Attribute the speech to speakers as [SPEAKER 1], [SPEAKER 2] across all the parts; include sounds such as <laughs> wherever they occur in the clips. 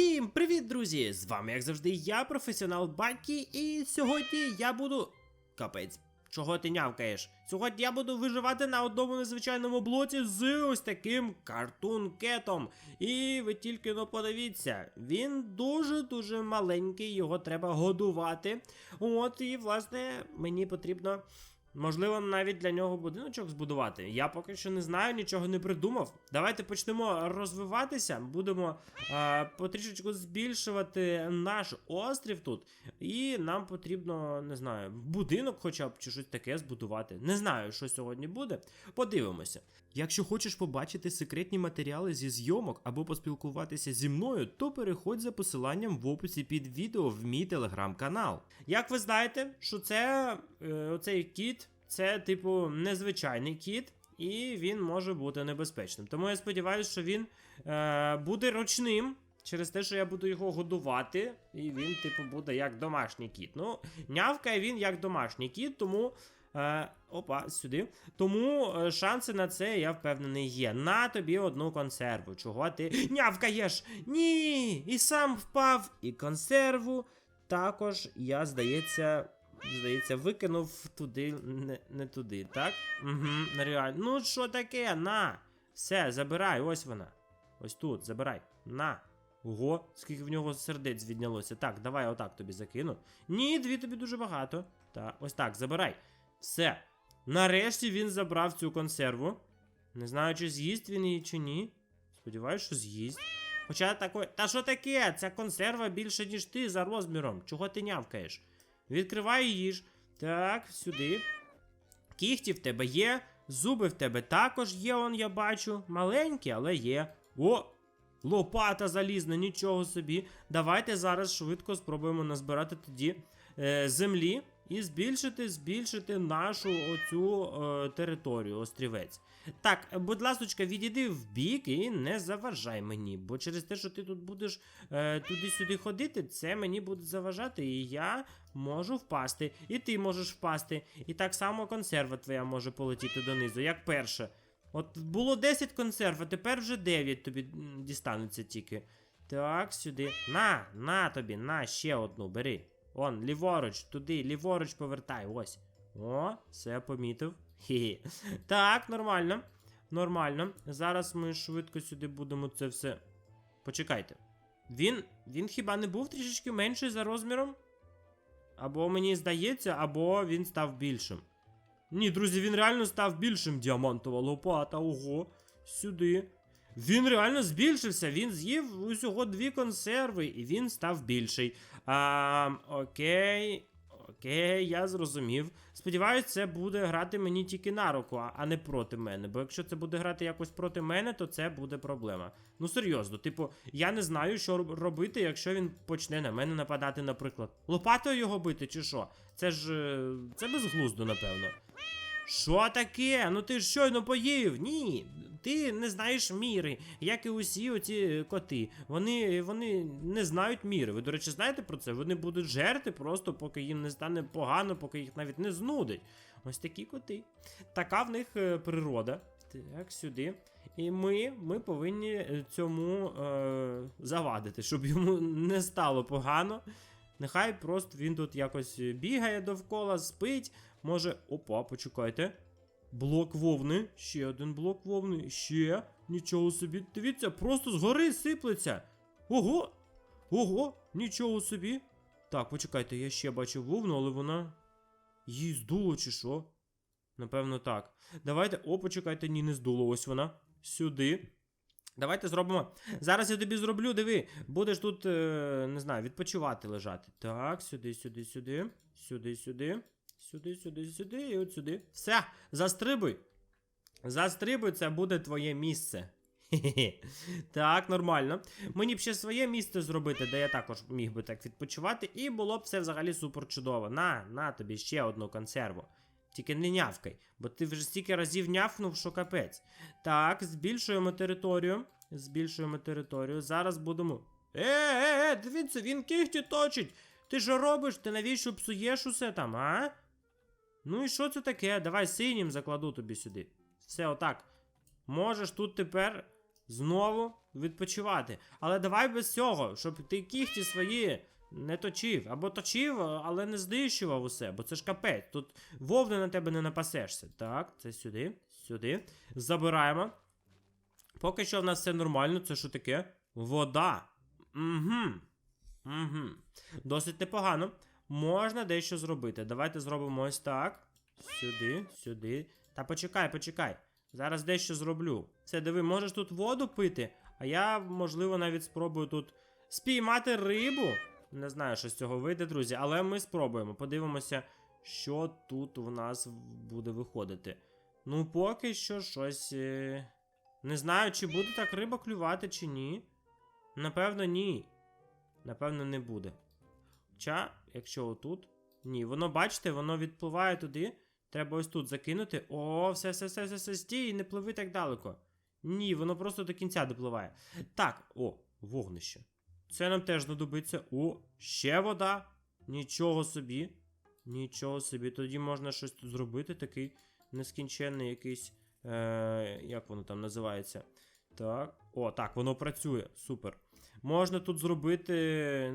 [SPEAKER 1] Всім привіт, друзі! З вами, як завжди, я, професіонал Бакі, і сьогодні я буду. Капець, чого ти нявкаєш? Сьогодні я буду виживати на одному незвичайному блоці з ось таким картун-кетом. І ви тільки ну подивіться, він дуже-дуже маленький, його треба годувати. От, і, власне, мені потрібно. Можливо, навіть для нього будиночок збудувати. Я поки що не знаю, нічого не придумав. Давайте почнемо розвиватися. Будемо а, потрішечку збільшувати наш острів тут. І нам потрібно, не знаю, будинок хоча б чи щось таке збудувати. Не знаю, що сьогодні буде. Подивимося. Якщо хочеш побачити секретні матеріали зі зйомок або поспілкуватися зі мною, то переходь за посиланням в описі під відео в мій телеграм-канал. Як ви знаєте, що це е, оцей кіт, це типу незвичайний кіт, і він може бути небезпечним. Тому я сподіваюся, що він е, буде ручним. Через те, що я буду його годувати, і він, типу, буде як домашній кіт. Ну, нявкає він як домашній кіт, тому. Е, опа, сюди. Тому е, шанси на це, я впевнений, є. На тобі одну консерву. Чого ти нявкаєш? Ні! І сам впав, і консерву. Також я, здається, здається, викинув туди, не, не туди, так? Угу, реально. Ну, що таке? На! Все, забирай, ось вона. Ось тут, забирай. На. Ого, скільки в нього сердець віднялося. Так, давай отак тобі закину. Ні, дві тобі дуже багато. Так, ось так, забирай. Все. Нарешті він забрав цю консерву. Не знаю, чи з'їсть він її, чи ні. Сподіваюсь, що з'їсть. Хоча такой. Та що таке? Ця консерва більше, ніж ти за розміром. Чого ти нявкаєш? Відкривай і їж. Так, сюди. Кіхті в тебе є, зуби в тебе також є, он я бачу. Маленькі, але є. О! Лопата залізна, нічого собі. Давайте зараз швидко спробуємо назбирати тоді е, землі і збільшити, збільшити нашу оцю е, територію, острівець. Так, будь ласочка, відійди в бік і не заважай мені, бо через те, що ти тут будеш е, туди-сюди ходити, це мені буде заважати, і я можу впасти, і ти можеш впасти. І так само консерва твоя може полетіти донизу, як перша. От було 10 консерв, а тепер вже 9 тобі дістануться тільки. Так, сюди. На, на тобі, на ще одну, бери. Он, ліворуч, туди, ліворуч повертай, ось. О, все помітив. Хі-хі. Так, нормально. Нормально. Зараз ми швидко сюди будемо це все. Почекайте. Він. Він хіба не був трішечки менший за розміром? Або мені здається, або він став більшим. Ні, друзі, він реально став більшим діамантова лопата. Ого. Сюди. Він реально збільшився. Він з'їв усього дві консерви, і він став більший. А, окей. Окей, я зрозумів. Сподіваюсь, це буде грати мені тільки на руку, а- не проти мене. Бо якщо це буде грати якось проти мене, то це буде проблема. Ну серйозно, типу, я не знаю, що робити, якщо він почне на мене нападати, наприклад. Лопатою його бити, чи що? Це ж. е, Це безглуздо, напевно. Що таке? Ну ти ж щойно поїв? Ні. Ти не знаєш міри, як і усі оці коти. Вони, вони не знають міри. Ви, до речі, знаєте про це? Вони будуть жерти просто, поки їм не стане погано, поки їх навіть не знудить. Ось такі коти. Така в них е, природа. Так, сюди. І ми, ми повинні е, цьому е, завадити, щоб йому не стало погано. Нехай просто він тут якось бігає довкола, спить. Може. Опа, почекайте. Блок вовни. Ще один блок вовни. Ще. Нічого собі. Дивіться, просто згори сиплеться. Ого! Ого! Нічого собі. Так, почекайте, я ще бачив вовну, але вона. Її здуло чи що? Напевно, так. Давайте. О, почекайте, ні, не здуло. Ось вона. Сюди. Давайте зробимо. Зараз я тобі зроблю, диви. Будеш тут, е, не знаю, відпочивати лежати. Так, сюди, сюди, сюди. Сюди, сюди. Сюди, сюди, сюди і от сюди. Все, застрибуй. Застрибуй, це буде твоє місце. Так, нормально. Мені б ще своє місце зробити, де я також міг би так відпочивати, і було б все взагалі супер чудово. На, на тобі ще одну консерву. Тільки не нявкай, бо ти вже стільки разів нявкнув, що капець. Так, збільшуємо територію. Збільшуємо територію. Зараз будемо. Е, е, е, дивіться, він кігті точить. Ти що робиш? Ти навіщо псуєш усе там, а? Ну і що це таке? Давай синім закладу тобі сюди. Все отак. Можеш тут тепер знову відпочивати. Але давай без цього, щоб ти кіхті свої не точив. Або точив, але не знищував усе, бо це ж капець. Тут вовни на тебе не напасешся. Так, це сюди, сюди. Забираємо. Поки що в нас все нормально, це що таке? Вода. Угу. Угу. Досить непогано. Можна дещо зробити. Давайте зробимо ось так. Сюди, сюди. Та почекай, почекай. Зараз дещо зроблю. Все, диви, можеш тут воду пити, а я, можливо, навіть спробую тут спіймати рибу. Не знаю, що з цього вийде, друзі, але ми спробуємо. Подивимося, що тут у нас буде виходити. Ну, поки що щось. Е... Не знаю, чи буде так риба клювати, чи ні. Напевно, ні. Напевно, не буде. Хоча, якщо отут. Ні, воно, бачите, воно відпливає туди. Треба ось тут закинути. О, все, все, все, все, все, стій, не пливи так далеко. Ні, воно просто до кінця допливає. Так, о, вогнище. Це нам теж знадобиться. О, ще вода. Нічого собі. Нічого собі. Тоді можна щось тут зробити. Такий нескінченний якийсь. Е, як воно там називається? Так. О, так, воно працює. Супер. Можна тут зробити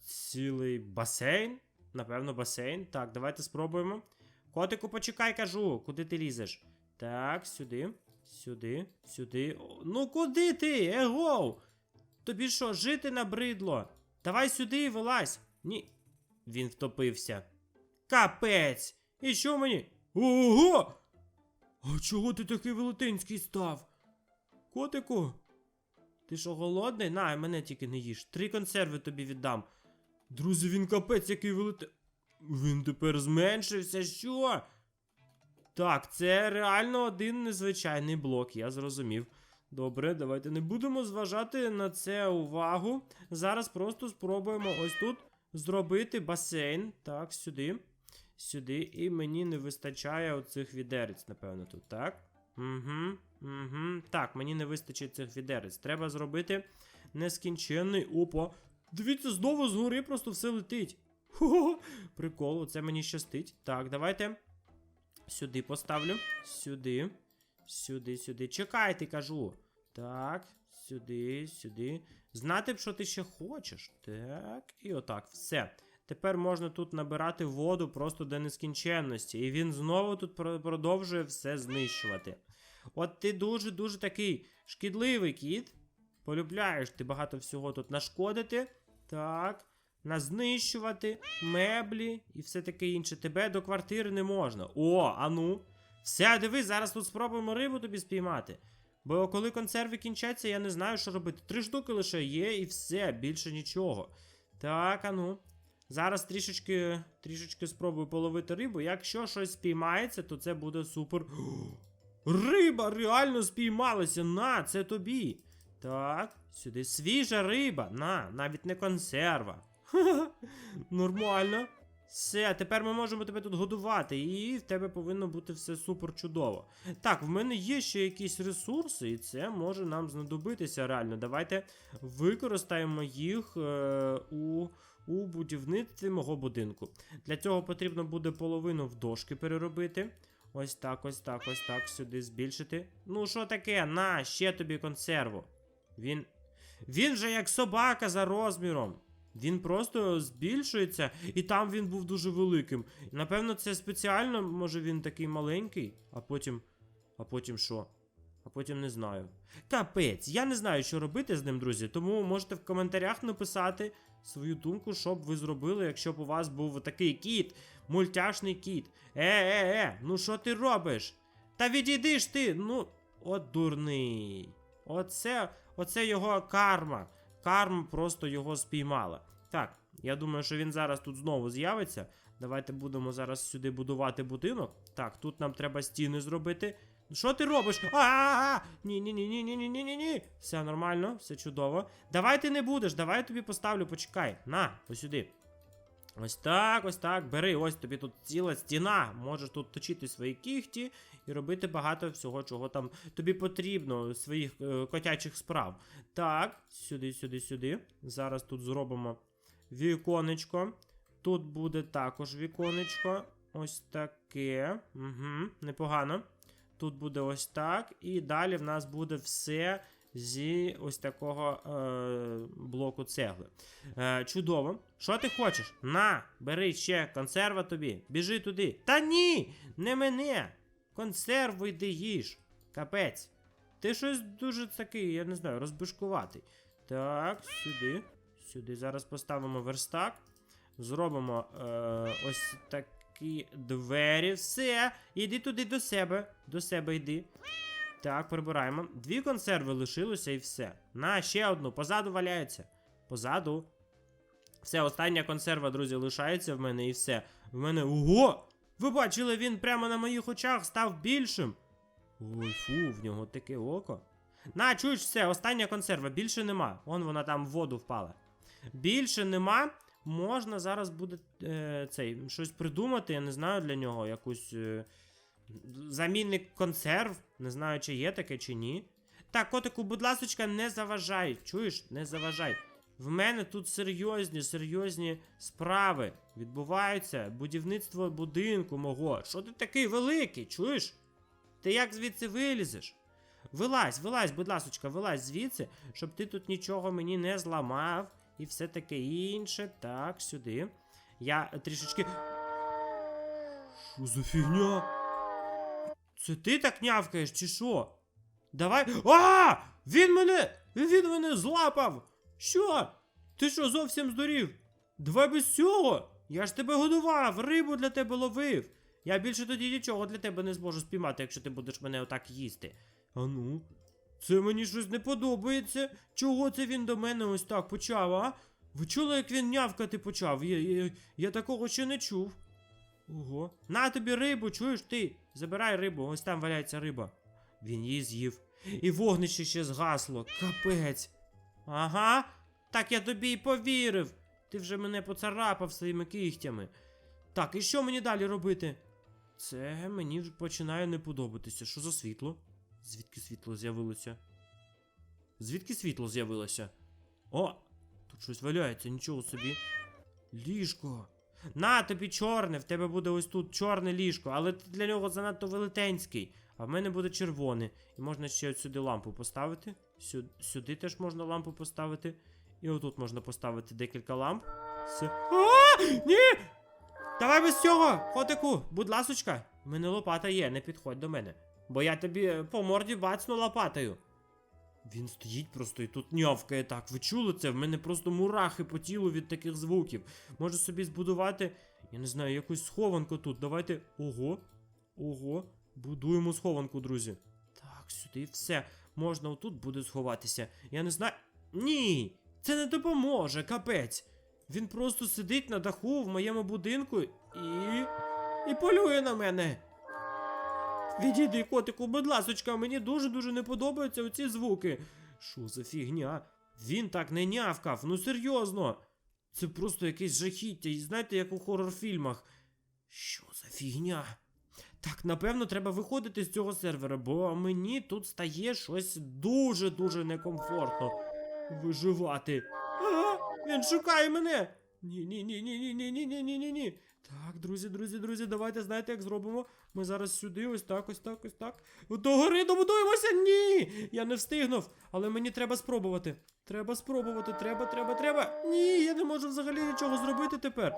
[SPEAKER 1] цілий басейн. Напевно, басейн. Так, давайте спробуємо. Котику, почекай, кажу, куди ти лізеш? Так, сюди, сюди, сюди. Ну куди ти? Егоу! Тобі що, жити набридло? Давай сюди, і вилазь. Ні. Він втопився. Капець! І що мені? Ого! А чого ти такий велетенський став? Котику? Ти що, голодний? На, мене тільки не їж. Три консерви тобі віддам. Друзі, він капець, який велетен. Він тепер зменшився, що? Так, це реально один незвичайний блок, я зрозумів. Добре, давайте не будемо зважати на це увагу. Зараз просто спробуємо ось тут зробити басейн. Так, сюди. Сюди. І мені не вистачає оцих відерець, напевно, тут, так? Угу, угу. Так, мені не вистачить цих відерець. Треба зробити нескінченний опа. Дивіться, знову згори просто все летить. Хо-хо, прикол, це мені щастить. Так, давайте сюди поставлю. Сюди. Сюди, сюди. Чекайте, кажу. Так, сюди, сюди. Знати б, що ти ще хочеш. Так, і отак, все. Тепер можна тут набирати воду просто до нескінченності. І він знову тут продовжує все знищувати. От ти дуже-дуже такий шкідливий кіт. Полюбляєш ти багато всього тут нашкодити. Так. Назнищувати меблі і все таке інше. Тебе до квартири не можна. О, а ну. Все, диви, зараз тут спробуємо рибу тобі спіймати. Бо коли консерви кінчаться, я не знаю, що робити. Три штуки лише є і все, більше нічого. Так, а ну. Зараз трішечки, трішечки спробую половити рибу. Якщо щось спіймається, то це буде супер. <gasps> Риба реально спіймалася. На, це тобі. Так, сюди свіжа риба. На, навіть не консерва. <laughs> Нормально. Все, тепер ми можемо тебе тут годувати, і в тебе повинно бути все супер чудово. Так, в мене є ще якісь ресурси, і це може нам знадобитися реально. Давайте використаємо їх е, у, у будівництві мого будинку. Для цього потрібно буде половину в дошки переробити. Ось так, ось так, ось так, сюди збільшити. Ну, що таке? На, ще тобі консерву. Він. Він же як собака за розміром. Він просто збільшується, і там він був дуже великим. Напевно, це спеціально, може він такий маленький, а потім. А потім що? А потім не знаю. Капець, я не знаю, що робити з ним, друзі. Тому можете в коментарях написати свою думку, що б ви зробили, якщо б у вас був такий кіт, мультяшний кіт. Е-е-е, ну що ти робиш? Та відійди ж ти, ну, от дурний. Оце, оце його карма карм просто його спіймала. Так, я думаю, що він зараз тут знову з'явиться. Давайте будемо зараз сюди будувати будинок. Так, тут нам треба стіни зробити. Що ти робиш? А-а-а! Ні-ні-ні-ні-ні-ні-ні-ні. Все нормально, все чудово. Давай ти не будеш, давай я тобі поставлю, почекай. На, ось сюди. Ось так, ось так. Бери, ось тобі тут ціла стіна. Можеш тут точити свої кіхті і робити багато всього, чого там тобі потрібно, своїх е, котячих справ. Так, сюди, сюди, сюди. Зараз тут зробимо віконечко. Тут буде також віконечко. Ось таке. Угу, непогано. Тут буде ось так. І далі в нас буде все зі ось такого е, блоку цегли. Е, чудово. Що ти хочеш? На, бери ще консерва тобі. Біжи туди. Та ні! Не мене! Консерву йди їж. Капець. Ти щось дуже такий, я не знаю, розбишкуватий. Так, сюди. Сюди зараз поставимо верстак. Зробимо е, ось такі двері. Все. Іди туди до себе. До себе йди. Так, прибираємо. Дві консерви лишилося і все. На, ще одну. Позаду валяється. Позаду. Все, остання консерва, друзі, лишається в мене і все. В мене. Ого! Ви бачили, він прямо на моїх очах став більшим. Ой, фу, в нього таке око. На, чуєш все, остання консерва, більше нема. Вон вона там в воду впала. Більше нема. Можна зараз буде е, цей, щось придумати, я не знаю для нього, якусь. Е, замінник консерв. Не знаю, чи є таке, чи ні. Так, котику, будь ласочка, не заважай. Чуєш? Не заважай. В мене тут серйозні, серйозні справи відбуваються. Будівництво будинку мого. Що ти такий великий, чуєш? Ти як звідси вилізеш? Вилазь, вилазь, будь ласочка, вилазь звідси, щоб ти тут нічого мені не зламав. І все таке інше. Так, сюди. Я трішечки. Що за фігня? Це ти так нявкаєш, чи що? Давай. А! Він мене! Він мене злапав! Що? Ти що зовсім здурів? Давай без цього! Я ж тебе годував, рибу для тебе ловив. Я більше тоді нічого для тебе не зможу спіймати, якщо ти будеш мене отак їсти. А ну, це мені щось не подобається. Чого це він до мене ось так почав, а? Ви чули, як він нявкати почав? Я, я, я такого ще не чув. Ого. На тобі рибу, чуєш ти? Забирай рибу, ось там валяється риба. Він її з'їв. І вогнище ще згасло. Капець. Ага. Так я тобі й повірив. Ти вже мене поцарапав своїми кігтями. Так, і що мені далі робити? Це мені починає не подобатися. Що за світло? Звідки світло з'явилося? Звідки світло з'явилося? О! Тут щось валяється, нічого собі. Ліжко. На тобі чорне, в тебе буде ось тут чорне ліжко, але ти для нього занадто велетенський. А в мене буде червоне. І можна ще от сюди лампу поставити. Сюди, сюди теж можна лампу поставити. І отут можна поставити декілька ламп. Все. А! Ні! Давай без цього! Котику, будь ласочка, в мене лопата є, не підходь до мене. Бо я тобі е, по морді бацну лопатою. Він стоїть просто і тут нявкає так. Ви чули це? В мене просто мурахи по тілу від таких звуків. Можу собі збудувати, я не знаю, якусь схованку тут. Давайте. Ого. Ого. Будуємо схованку, друзі. Так, сюди все. Можна отут буде сховатися. Я не знаю. Ні! Це не допоможе, капець. Він просто сидить на даху в моєму будинку і. і полює на мене. Відійди, котику, будь ласочка, мені дуже-дуже не подобаються оці звуки. Що за фігня? Він так не нявкав, ну серйозно. Це просто якесь жахіття, і знаєте, як у хорор-фільмах. Що за фігня? Так, напевно, треба виходити з цього сервера, бо мені тут стає щось дуже-дуже некомфортно виживати. А, він шукає мене. Ні, ні, ні, ні, ні, ні, ні, ні, ні, ні. Так, друзі, друзі, друзі, давайте знаєте, як зробимо. Ми зараз сюди, ось так, ось так, ось так. До гори добудуємося. Ні! Я не встигнув, але мені треба спробувати. Треба спробувати, треба, треба, треба. Ні, я не можу взагалі нічого зробити тепер.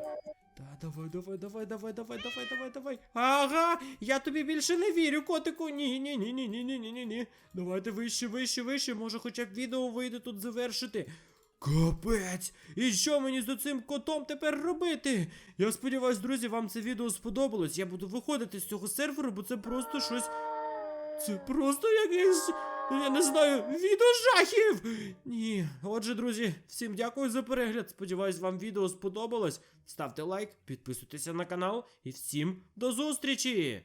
[SPEAKER 1] Та давай, давай, давай, давай, давай, давай, давай, давай. Ага, я тобі більше не вірю, котику. Ні, ні, ні, ні, ні, ні, ні, ні. Давайте вище, вище, вище. Може, хоча б відео вийде тут завершити. Капець! І що мені з цим котом тепер робити? Я сподіваюсь, друзі, вам це відео сподобалось. Я буду виходити з цього серверу, бо це просто щось. Це просто якийсь. Я не знаю, відео жахів! Ні. Отже, друзі, всім дякую за перегляд. Сподіваюсь, вам відео сподобалось. Ставте лайк, підписуйтеся на канал і всім до зустрічі!